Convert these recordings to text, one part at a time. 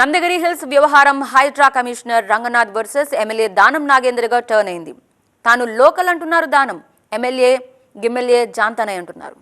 Nandagiri hills వ్యవహారం Hydraa commissioner Ranganath versus MLA Danam నాగేంద్రగా turn అయింది. తాను లోకల్ అంటున్నారు దానం. ఎమ్మెల్యే గిమ్మెల్యే జాంతనయ్ అంటున్నారు.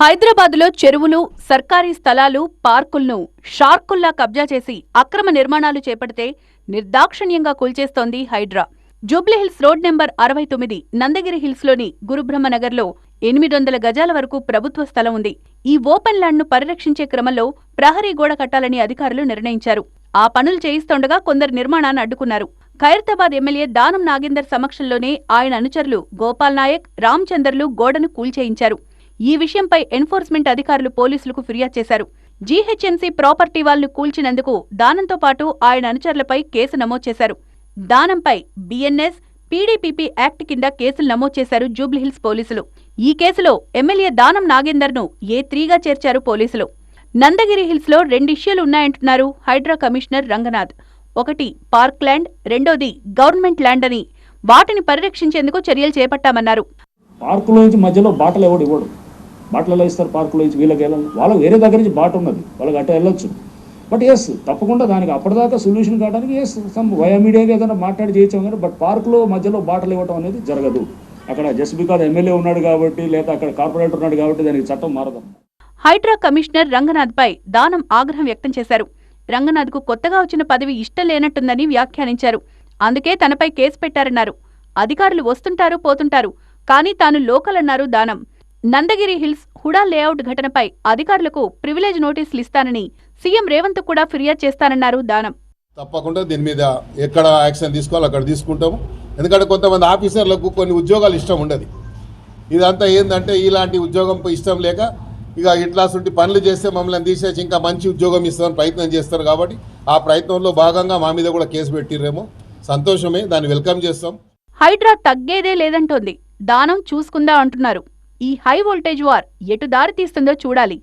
హైదరాబాద్లో చెరువులు సర్కారీ స్థలాలు పార్కులను షార్కుల్లా కబ్జా చేసి అక్రమ నిర్మాణాలు చేపడితే నిర్దాక్షిణ్యంగా కూల్చేస్తోంది హైడ్రా. జూబ్లీహిల్స్ రోడ్ నెంబర్ అరవై తొమ్మిది నందగిరి హిల్స్లోని గురుబ్రహ్మనగర్లో ఎనిమిది వందల గజాల వరకు ప్రభుత్వ స్థలం ఉంది. ఈ ఓపెన్ ల్యాండ్ను పరిరక్షించే క్రమంలో ప్రహరీ గోడ కట్టాలని అధికారులు నిర్ణయించారు. ఆ పనులు చేయిస్తుండగా కొందరు నిర్మాణాన్ని అడ్డుకున్నారు. ఖైరతాబాద్ ఎమ్మెల్యే దానం నాగేందర్ సమక్షంలోనే ఆయన అనుచరులు గోపాల్ నాయక్ రామచందర్లు గోడను కూల్చేయించారు. ఈ విషయంపై ఎన్ఫోర్స్మెంట్ అధికారులు పోలీసులకు ఫిర్యాదు చేశారు. జీహెచ్ఎంసీ ప్రాపర్టీ వాళ్ళు కూల్చినందుకు దానంతో పాటు ఆయన అనుచరులపై కేసు నమోదు చేశారు. దానంపై బిఎన్ఎస్ పీడీపీపీ యాక్ట్ కింద కేసులు నమోదు చేశారు జూబ్లీహిల్స్ పోలీసులు. ఈ కేసులో ఎమ్మెల్యే దానం నాగేందర్ను ఏ త్రీగా చేర్చారు పోలీసులు. నందగిరి హిల్స్లో రెండు ఇష్యూలు ఉన్నాయంటున్నారు హైడ్రా కమిషనర్ రంగనాథ్. ఒకటి పార్క్ ల్యాండ్ రెండోది గవర్నమెంట్ ల్యాండ్ అని. వాటిని పరిరక్షించేందుకు చర్యలు చేపట్టామన్నారు. పార్కులో నుంచి మధ్యలో బాటలు ఎవడు ఇవ్వడు. బాటలు ఎలా ఇస్తారు పార్కులో నుంచి వీళ్ళకి వెళ్ళాలి వాళ్ళకి వేరే దగ్గర నుంచి బాట ఉన్నది. వాళ్ళకి అట్ట వెళ్ళొచ్చు. బట్ ఎస్ తప్పకుండా దానికి అప్పటిదాకా సొల్యూషన్ కావడానికి ఎస్ సమ్ వయా మీడియాగా ఏదైనా మాట్లాడి చేయించాం కానీ బట్ పార్కులో మధ్యలో బాటలు ఇవ్వడం అనేది జరగదు. అక్కడ జస్ట్ బికాజ్ ఎమ్మెల్యే ఉన్నాడు కాబట్టి లేదా అక్కడ కార్పొరేటర్ ఉన్నాడు కాబట్టి దానికి చట్టం మారదు. హైడ్రా కమిషనర్ రంగనాథ్పై దానం ఆగ్రహం వ్యక్తం చేశారు. రంగనాథ్కు కొత్తగా వచ్చిన పదవి ఇష్టం లేనట్టుందని వ్యాఖ్యానించారు. అందుకే తనపై కేసు పెట్టారన్నారు. అధికారులు వస్తుంటారు పోతుంటారు. కానీ తాను లోకల్ అన్నారు దానం. నందగిరి హిల్స్ హుడా లేఅవుట్ ఘటనపై అధికారులకు ప్రివిలేజ్ నోటీసులు ఇస్తానని సీఎం రేవంత్ కూడా ఫిర్యాదు చేస్తానన్నారు దానం. తప్పకుండా దీని మీద ఎక్కడ యాక్షన్ తీసుకోవాలో అక్కడ తీసుకుంటాము. ఎందుకంటే కొంతమంది ఆఫీసర్లకు కొన్ని ఉద్యోగాలు ఇష్టం ఉండదు. ఇదంతా ఏంటంటే ఇలాంటి ఉద్యోగం ఇష్టం లేక ఇక ఇట్లాంటి పనులు చేస్తే మమ్మల్ని తీసేసి ఇంకా మంచి ఉద్యోగం ఇస్తామని ప్రయత్నం చేస్తారు కాబట్టి ఆ ప్రయత్నంలో భాగంగా మా మీద కూడా కేసు పెట్టిర్రేమో. సంతోషమే దాన్ని వెల్కమ్ చేస్తాం. హైడ్రా తగ్గేదే లేదంటోంది. దానం చూసుకుందా అంటున్నారు. ఈ హై వోల్టేజ్ వార్ ఎటు దారి తీస్తుందో చూడాలి.